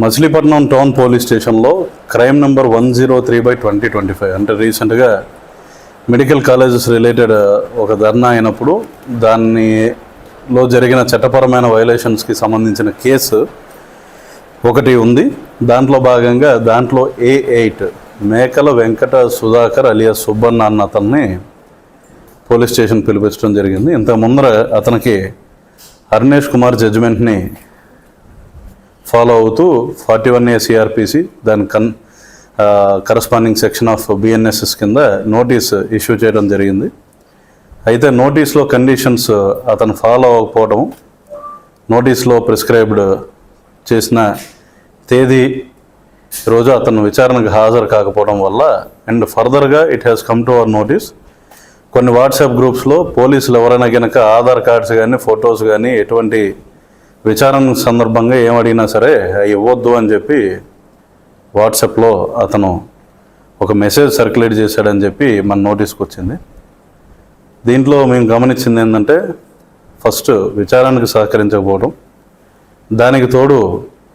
Machilipatnam town police స్టేషన్లో crime number one zero three by twenty twenty five. అంటే రీసెంట్గా medical colleges related ఒక ధర్నా అయినప్పుడు దానిలో జరిగిన చట్టపరమైన వైలేషన్స్కి సంబంధించిన కేసు ఒకటి ఉంది. దాంట్లో భాగంగా దాంట్లో ఏ ఎయిట్ మేకల వెంకట సుధాకర్ అలియా సుబ్బన్న అన్న అతన్ని పోలీస్ స్టేషన్ పిలిపించడం జరిగింది. ఇంత ముందర అతనికి అరుణేష్ కుమార్ జడ్జిమెంట్ని ఫాలో అవుతూ ఫార్టీ వన్ ఏ సిఆర్పిసి దాని కన్ కరస్పాండింగ్ సెక్షన్ ఆఫ్ బిఎన్ఎస్ఎస్ కింద నోటీస్ ఇష్యూ చేయడం జరిగింది. అయితే నోటీస్లో కండిషన్స్ అతను ఫాలో అవ్వకపోవడం నోటీస్లో ప్రిస్క్రైబ్డ్ చేసిన తేదీ రోజు అతను విచారణకు హాజరు కాకపోవడం వల్ల అండ్ ఫర్దర్గా it has come to our notice కొన్ని వాట్సాప్ గ్రూప్స్లో పోలీసులు ఎవరైనా కనుక ఆధార్ కార్డ్స్ కానీ ఫొటోస్ కానీ ఎటువంటి విచారణ సందర్భంగా ఏమడిగినా సరే అవి ఇవ్వద్దు అని చెప్పి వాట్సాప్లో అతను ఒక మెసేజ్ సర్క్యులేట్ చేశాడని చెప్పి మన నోటీస్కి వచ్చింది దీంట్లో మేము గమనించింది ఏంటంటే ఫస్ట్ విచారణకు సహకరించకపోవడం దానికి తోడు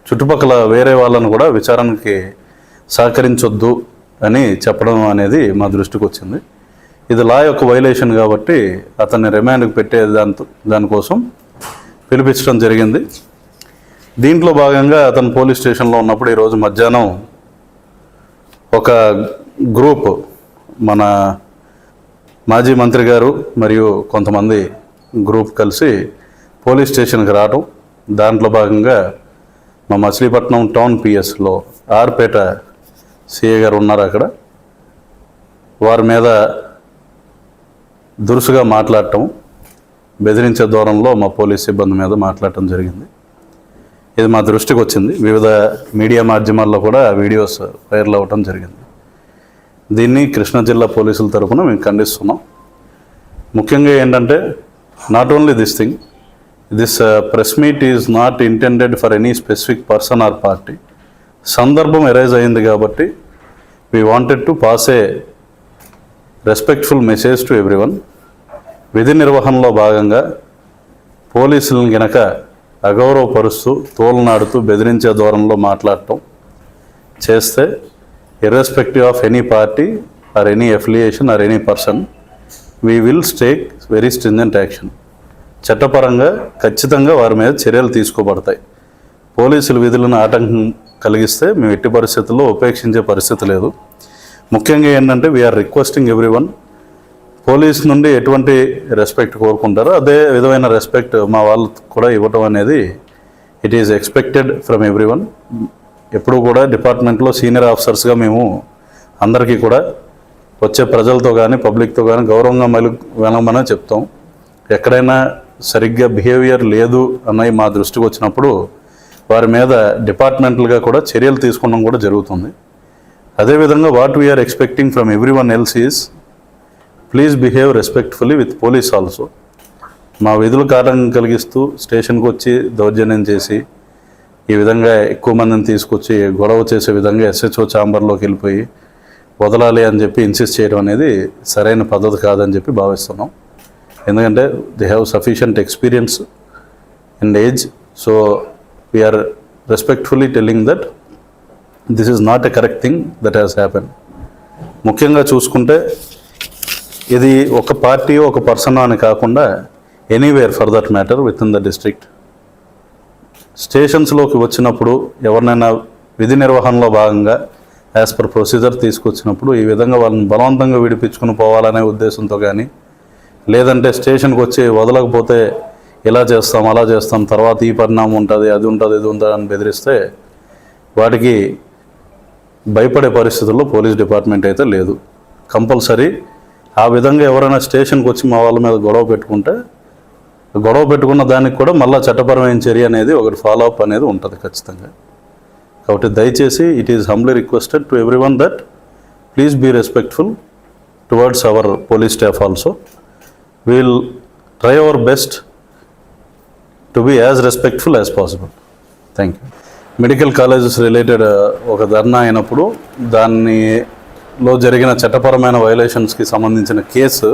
చుట్టుపక్కల వేరే వాళ్ళను కూడా విచారణకి సహకరించొద్దు అని చెప్పడం అనేది మా దృష్టికి వచ్చింది. ఇది లా యొక్క వైలేషన్ కాబట్టి అతన్ని రిమాండ్కి పెట్టే దాని దానికోసం పిలిపించడం జరిగింది. దీంట్లో భాగంగా అతను పోలీస్ స్టేషన్లో ఉన్నప్పుడు ఈరోజు మధ్యాహ్నం ఒక గ్రూప్ మన మాజీ మంత్రి గారు మరియు కొంతమంది గ్రూప్ కలిసి పోలీస్ స్టేషన్కి రావడం దాంట్లో భాగంగా మా మచిలీపట్నం టౌన్ పిఎస్లో ఆర్పేట సిఏ గారు ఉన్నారు అక్కడ. వారి మీద దురుసుగా మాట్లాడటం. బెదిరించే దూరంలో మా పోలీస్ సిబ్బంది మీద మాట్లాడటం జరిగింది. ఇది మా దృష్టికి వచ్చింది. వివిధ మీడియా మాధ్యమాల్లో కూడా వీడియోస్ వైరల్ అవ్వటం జరిగింది. దీన్ని కృష్ణా జిల్లా పోలీసుల తరఫున మేము ఖండిస్తున్నాం. ముఖ్యంగా ఏంటంటే not only this thing this press meet is not intended for any specific person or party సందర్భం ఎరైజ్ అయింది కాబట్టి we wanted to pass a respectful message to everyone విధి నిర్వహణలో భాగంగా పోలీసులను గనక అగౌరవపరుస్తూ తోలనాడుతూ బెదిరించే దూరంలో మాట్లాడటం చేస్తే irrespective of any party or any affiliation or any person we will take very stringent action చట్టపరంగా ఖచ్చితంగా వారి మీద చర్యలు తీసుకోబడతాయి. పోలీసులు విధులను ఆటంకం కలిగిస్తే మేము ఎట్టి పరిస్థితుల్లో ఉపేక్షించే పరిస్థితి లేదు. ముఖ్యంగా ఏంటంటే we are requesting every one police నుండి ఎటువంటి రెస్పెక్ట్ కోరుకుంటారో అదే విధమైన రెస్పెక్ట్ మా వాళ్ళు కూడా ఇవ్వటం అనేది it is expected from every one ఎప్పుడు కూడా డిపార్ట్మెంట్లో సీనియర్ ఆఫీసర్స్గా మేము అందరికీ కూడా వచ్చే ప్రజలతో కానీ పబ్లిక్తో కానీ గౌరవంగా మెలు వెనమని చెప్తాం. ఎక్కడైనా సరిగ్గా బిహేవియర్ లేదు అన్నవి మా దృష్టికి వచ్చినప్పుడు వారి మీద డిపార్ట్మెంటల్గా కూడా చర్యలు తీసుకోవడం కూడా జరుగుతుంది. అదేవిధంగా what we are expecting from every one else is please behave respectfully with police also మా విధులు కారణం కలిగిస్తూ స్టేషన్కి వచ్చి దౌర్జన్యం చేసి ఈ విధంగా ఎక్కువ మందిని తీసుకొచ్చి గొడవ చేసే విధంగా ఎస్హెచ్ఓ ఛాంబర్లోకి వెళ్ళిపోయి వదలాలి అని చెప్పి ఇన్సిస్ట్ చేయడం అనేది సరైన పద్ధతి కాదని చెప్పి భావిస్తున్నాం. ఎందుకంటే they have sufficient experience and age so we are respectfully telling that this is not a correct thing that has happen ముఖ్యంగా చూసుకుంటే ఇది ఒక పార్టీ ఒక పర్సన్ అని కాకుండా anywhere for that matter with in the district. స్టేషన్స్లోకి వచ్చినప్పుడు ఎవరినైనా విధి నిర్వహణలో భాగంగా యాజ్ పర్ ప్రొసీజర్ తీసుకొచ్చినప్పుడు ఈ విధంగా వాళ్ళని బలవంతంగా విడిపించుకుని పోవాలనే ఉద్దేశంతో కానీ లేదంటే స్టేషన్కి వచ్చి వదలకపోతే ఇలా చేస్తాం అలా చేస్తాం తర్వాత ఈ పరిణామం ఉంటుంది అది ఉంటుంది ఇది ఉంటుంది అని బెదిరిస్తే వాటికి భయపడే పరిస్థితుల్లో పోలీస్ డిపార్ట్మెంట్ అయితే లేదు. కంపల్సరీ ఆ విధంగా ఎవరైనా స్టేషన్కి వచ్చి మా వాళ్ళ మీద గొడవ పెట్టుకుంటే గొడవ పెట్టుకున్న దానికి కూడా మళ్ళీ చట్టపరమైన చర్య అనేది ఒకటి ఫాలో అప్ అనేది ఉంటుంది ఖచ్చితంగా. కాబట్టి దయచేసి it is humbly requested to every one that please be respectful towards our police staff also we'll try our best to be as respectful as possible thank you medical colleges related ఒక ధర్నా అయినప్పుడు దాన్ని లో జరిగిన చట్టపరమైన వైలేషన్స్కి సంబంధించిన case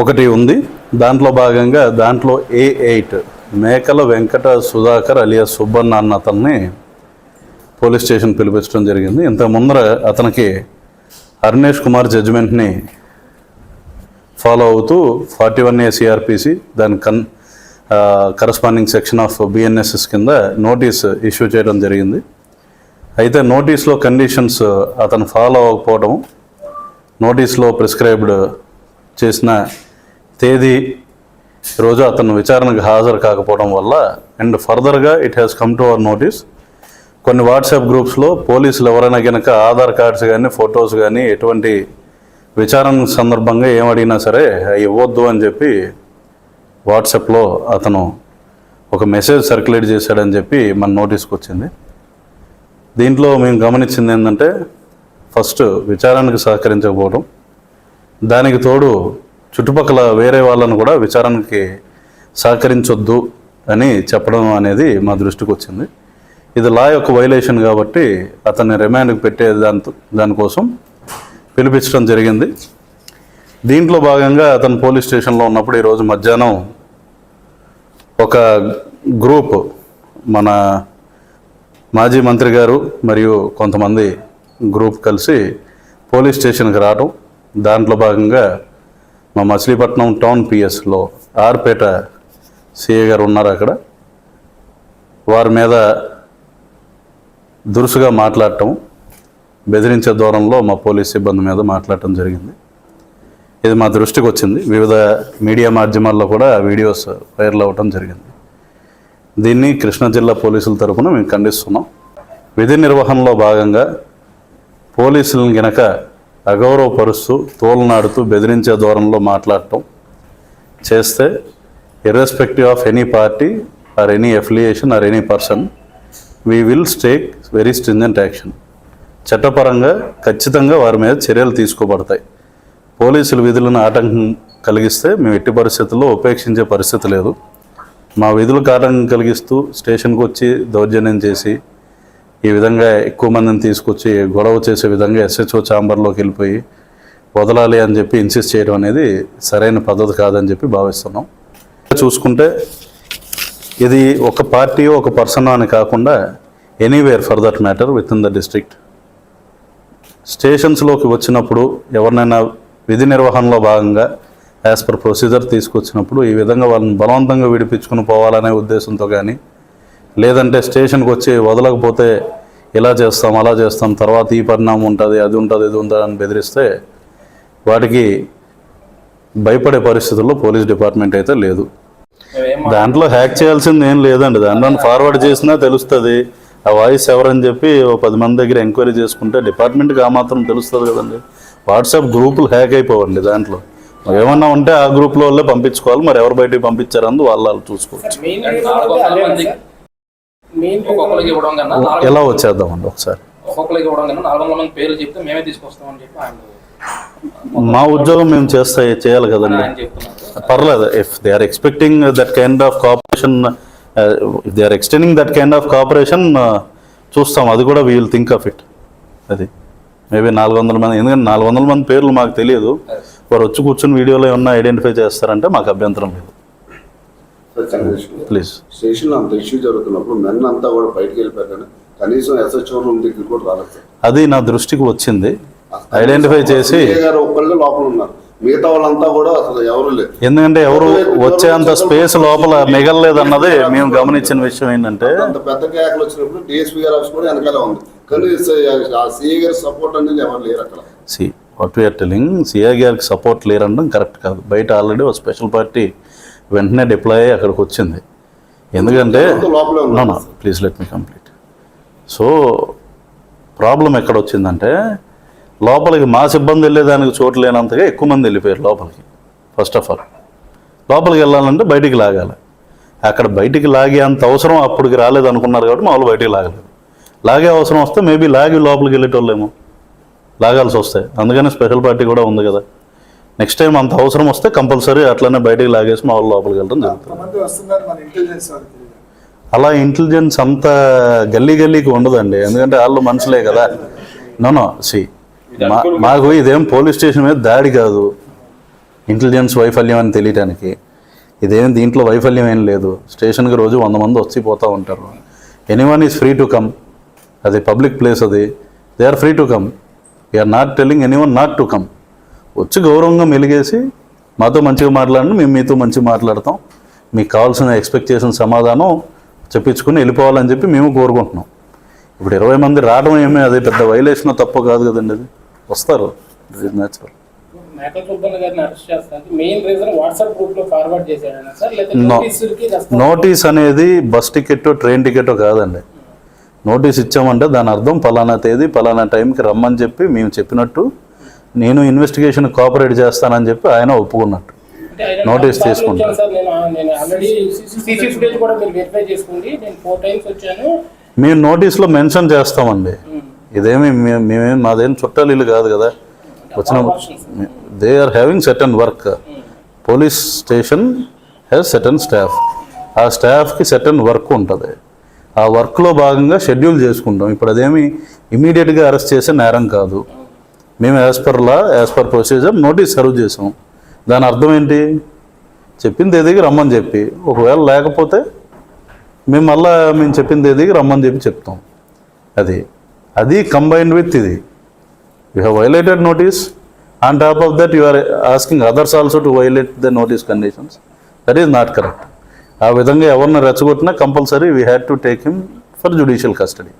ఒకటి ఉంది. దాంట్లో భాగంగా దాంట్లో ఏ ఎయిట్ మేకల వెంకట సుధాకర్ అలియా సుబ్బన్న అన్న అతన్ని పోలీస్ స్టేషన్ పిలిపించడం జరిగింది. ఇంత ముందర అతనికి అరుణేష్ కుమార్ జడ్జిమెంట్ని ఫాలో అవుతూ ఫార్టీ వన్ ఏ సిఆర్పిసి దాని కన్ కరస్పాండింగ్ సెక్షన్ ఆఫ్ బిఎన్ఎస్ఎస్ కింద నోటీస్ ఇష్యూ చేయడం జరిగింది. అయితే నోటీస్లో కండిషన్స్ అతను ఫాలో అవ్వకపోవడం నోటీస్లో ప్రిస్క్రైబ్డ్ చేసిన తేదీ రోజు అతను విచారణకు హాజరు కాకపోవడం వల్ల అండ్ ఫర్దర్గా it has come to our notice. కొన్ని వాట్సాప్ గ్రూప్స్లో పోలీసులు ఎవరైనా కనుక ఆధార్ కార్డ్స్ కానీ ఫొటోస్ కానీ ఎటువంటి విచారణ సందర్భంగా ఏమడిగినా సరే అవి ఇవ్వద్దు అని చెప్పి వాట్సాప్లో అతను ఒక మెసేజ్ సర్క్యులేట్ చేశాడని చెప్పి మన నోటీస్కి వచ్చింది. దీంట్లో మేము గమనించింది ఏంటంటే ఫస్ట్ విచారానికి సహకరించకపోవడం దానికి తోడు చుట్టుపక్కల వేరే వాళ్ళను కూడా విచారానికి సహకరించొద్దు అని చెప్పడం అనేది మా దృష్టికి వచ్చింది. ఇది లా యొక్క వైలేషన్ కాబట్టి అతన్ని రిమాండ్కి పెట్టే దాంతో దానికోసం పిలిపించడం జరిగింది. దీంట్లో భాగంగా అతను పోలీస్ స్టేషన్లో ఉన్నప్పుడు ఈరోజు మధ్యాహ్నం ఒక గ్రూప్ మన మాజీ మంత్రి గారు మరియు కొంతమంది గ్రూప్ కలిసి పోలీస్ స్టేషన్కి రావడం దాంట్లో భాగంగా మా మచిలీపట్నం టౌన్ పిఎస్లో ఆర్పేట సిఏ గారు ఉన్నారు అక్కడ. వారి మీద దురుసుగా మాట్లాడటం బెదిరించే దూరంలో మా పోలీస్ సిబ్బంది మీద మాట్లాడటం జరిగింది. ఇది మా దృష్టికి వచ్చింది. వివిధ మీడియా మాధ్యమాల్లో కూడా వీడియోస్ వైరల్ అవ్వటం జరిగింది. దీన్ని కృష్ణా జిల్లా పోలీసుల తరపున మేము ఖండిస్తున్నాం. విధి నిర్వహణలో భాగంగా పోలీసులను గనక అగౌరవపరుస్తూ తోలనాడుతూ బెదిరించే దూరంలో మాట్లాడటం చేస్తే irrespective of any party or any affiliation or any person we will take very stringent action చట్టపరంగా ఖచ్చితంగా వారి మీద చర్యలు తీసుకోబడతాయి. పోలీసులు విధులను ఆటంకం కలిగిస్తే మేము ఎట్టి పరిస్థితుల్లో ఉపేక్షించే పరిస్థితి లేదు. మా విధులకు ఆటంకం కలిగిస్తూ స్టేషన్కి వచ్చి దౌర్జన్యం చేసి ఈ విధంగా ఎక్కువ మందిని తీసుకొచ్చి గొడవ చేసే విధంగా ఎస్హెచ్ఓ ఛాంబర్లోకి వెళ్ళిపోయి వదలాలి అని చెప్పి ఇన్సిస్ట్ చేయడం అనేది సరైన పద్ధతి కాదని చెప్పి భావిస్తున్నాం. చూసుకుంటే ఇది ఒక పార్టీ ఒక పర్సన్ అని కాకుండా anywhere for that matter with in the district స్టేషన్స్లోకి వచ్చినప్పుడు ఎవరినైనా విధి నిర్వహణలో భాగంగా యాజ్ పర్ ప్రొసీజర్ తీసుకొచ్చినప్పుడు ఈ విధంగా వాళ్ళని బలవంతంగా విడిపించుకుని పోవాలనే ఉద్దేశంతో కానీ లేదంటే స్టేషన్కి వచ్చి వదలకపోతే ఇలా చేస్తాం అలా చేస్తాం తర్వాత ఈ పరిణామం ఉంటుంది అది ఉంటుంది ఇది ఉంటుంది అని బెదిరిస్తే వాటికి భయపడే పరిస్థితుల్లో పోలీస్ డిపార్ట్మెంట్ అయితే లేదు. దాంట్లో హ్యాక్ చేయాల్సింది ఏం లేదండి. దాంట్లో ఫార్వర్డ్ చేసినా తెలుస్తుంది. ఆ వాయిస్ ఎవరని చెప్పి ఓ పది మంది దగ్గర ఎంక్వైరీ చేసుకుంటే డిపార్ట్మెంట్కి ఆ మాత్రం తెలుస్తుంది కదండి. వాట్సాప్ గ్రూపులు హ్యాక్ అయిపోవండి దాంట్లో. మరి ఏమన్నా ఉంటే ఆ గ్రూప్లో వాళ్ళే పంపించుకోవాలి. మరి ఎవరు బయటికి పంపించారని వాళ్ళు వాళ్ళు చూసుకోవచ్చు. ఎలా వచ్చేద్దామండి ఒకసారి? మా ఉద్యోగం మేము చేస్తా చేయాలి కదండి. పర్లేదు. If they are expecting that kind of cooperation if they are extending that kind of cooperation చూస్తాం. అది కూడా విల్ థింక్ ఆఫ్ ఇట్ అది. మేబీ నాలుగు వందల మంది ఎందుకంటే నాలుగు వందల మంది పేర్లు మాకు తెలియదు. వారు వచ్చి కూర్చొని వీడియోలో ఏమన్నా ఐడెంటిఫై చేస్తారంటే మాకు అభ్యంతరం లేదు. ప్లీజ్. స్టేషన్లో అంత ఇష్యూ జరుగుతున్నప్పుడు మెన్ అంతా కూడా బయటకు వెళ్ళిపోయారు కానీ కనీసం ఎస్హెచ్ఓ రూమ్ దగ్గరికి కూడా రాలేదు అది నా దృష్టికి వచ్చింది. ఐడెంటిఫై చేసి ఒక్కళ్ళే లోపల ఉన్నారు. మిగతా వాళ్ళంతా కూడా అసలు ఎవరు లేరు. ఎందుకంటే ఎవరు వచ్చేంత స్పేస్ లోపల మిగలలేదు అన్నది మేము గమనించిన విషయం ఏంటంటే అంత పెద్ద కేకలు వచ్చినప్పుడు డిఎస్పీ గారి కూడా వెనకాల ఉంది. కానీ ఆ సిఏ గారి సపోర్ట్ అనేది ఎవరు లేరు అక్కడ. See what we are telling CI గారికి సపోర్ట్ లేరనడం కరెక్ట్ కాదు. బయట ఆల్రెడీ ఒక స్పెషల్ పార్టీ వెంటనే డిప్లాయ్ అయ్యి అక్కడికి వచ్చింది. ఎందుకంటే please let me complete so problem ఎక్కడ వచ్చిందంటే లోపలికి మా సిబ్బంది వెళ్ళేదానికి చోటు లేనంతగా ఎక్కువ మంది వెళ్ళిపోయారు లోపలికి ఫస్ట్ ఆఫ్ ఆల్ లోపలికి వెళ్ళాలంటే బయటికి లాగాలి. అక్కడ బయటికి లాగే అంత అవసరం అప్పటికి రాలేదు అనుకున్నారు కాబట్టి మామూలు బయటికి లాగలేదు. లాగే అవసరం వస్తే మేబీ లాగి లోపలికి వెళ్ళేటోళ్ళేమో. లాగాల్సి వస్తాయి. అందుకని స్పెషల్ పార్టీ కూడా ఉంది కదా. నెక్స్ట్ టైం అంత అవసరం వస్తే కంపల్సరీ అట్లనే బయటికి లాగేసి మా వాళ్ళు లోపలికి వెళ్ళడం జరుగుతుంది. అలా ఇంటెలిజెన్స్ అంత గల్లీ గల్లీకి ఉండదండి. ఎందుకంటే వాళ్ళు మనుషులే కదా. నోనో సి మాకు ఇదేం పోలీస్ స్టేషన్ మీద దాడి కాదు. ఇంటెలిజెన్స్ వైఫల్యం అని తెలియటానికి. ఇదేం దీంట్లో వైఫల్యం ఏం లేదు. స్టేషన్కి రోజు వంద మంది వచ్చి పోతూ ఉంటారు. Anyone is free to come అది పబ్లిక్ ప్లేస్ అది. They are free to come we are not telling any one not to come వచ్చి గౌరవంగా మెలిగేసి మాతో మంచిగా మాట్లాడండి మేము మీతో మంచిగా మాట్లాడతాం. మీకు కావాల్సిన ఎక్స్పెక్ట్ చేసిన సమాధానం చెప్పించుకుని వెళ్ళిపోవాలని చెప్పి మేము కోరుకుంటున్నాం. ఇప్పుడు ఇరవై మంది రావడం ఏమీ? అది పెద్ద వైలేషన్ తప్పు కాదు కదండి అది. వస్తారు. నోటీస్ అనేది బస్ టికెట్ ట్రైన్ టికెట్ కాదండి. నోటీస్ ఇచ్చామంటే దాని అర్థం పలానా తేదీ పలానా టైంకి రమ్మని చెప్పి మేము చెప్పినట్టు నేను ఇన్వెస్టిగేషన్ కోఆపరేట్ చేస్తానని చెప్పి ఆయన ఒప్పుకున్నట్టు. నోటీస్ నాలుగు సార్లు తీసుకుంటా. వచ్చాను సార్ నేను నేను ఆల్రెడీ సీసీ ఫుటేజ్ కూడా మీరు వెరిఫై చేసుకోండి నేను ఫోర్ టైమ్స్ వచ్చాను. మేము నోటీస్లో మెన్షన్ చేస్తామండి. ఇదేమి మే- మేమేం మాదేం చుట్టాలు ఇల్లు కాదు. కదా వచ్చిన they are having certain work police station has certain staff ఆ స్టాఫ్కి సెటన్ వర్క్ ఉంటుంది. ఆ వర్క్లో భాగంగా షెడ్యూల్ చేసుకుంటాం. ఇప్పుడు అదేమి ఇమీడియట్గా అరెస్ట్ చేసే నేరం కాదు. మేము as per law as per procedure notice serve చేసాం. దాని అర్థం ఏంటి? చెప్పిన తేదీకి రమ్మని చెప్పి. ఒకవేళ లేకపోతే మేము మళ్ళా మేము చెప్పిన తేదీకి రమ్మని చెప్పి చెప్తాం. అది అది కంబైన్డ్ విత్ ఇది. You have violated notice on top of that you are asking others also to violate the notice conditions that is not correct ఆ విధంగా ఎవరిని రెచ్చగొట్టినా compulsory we had to take him for judicial custody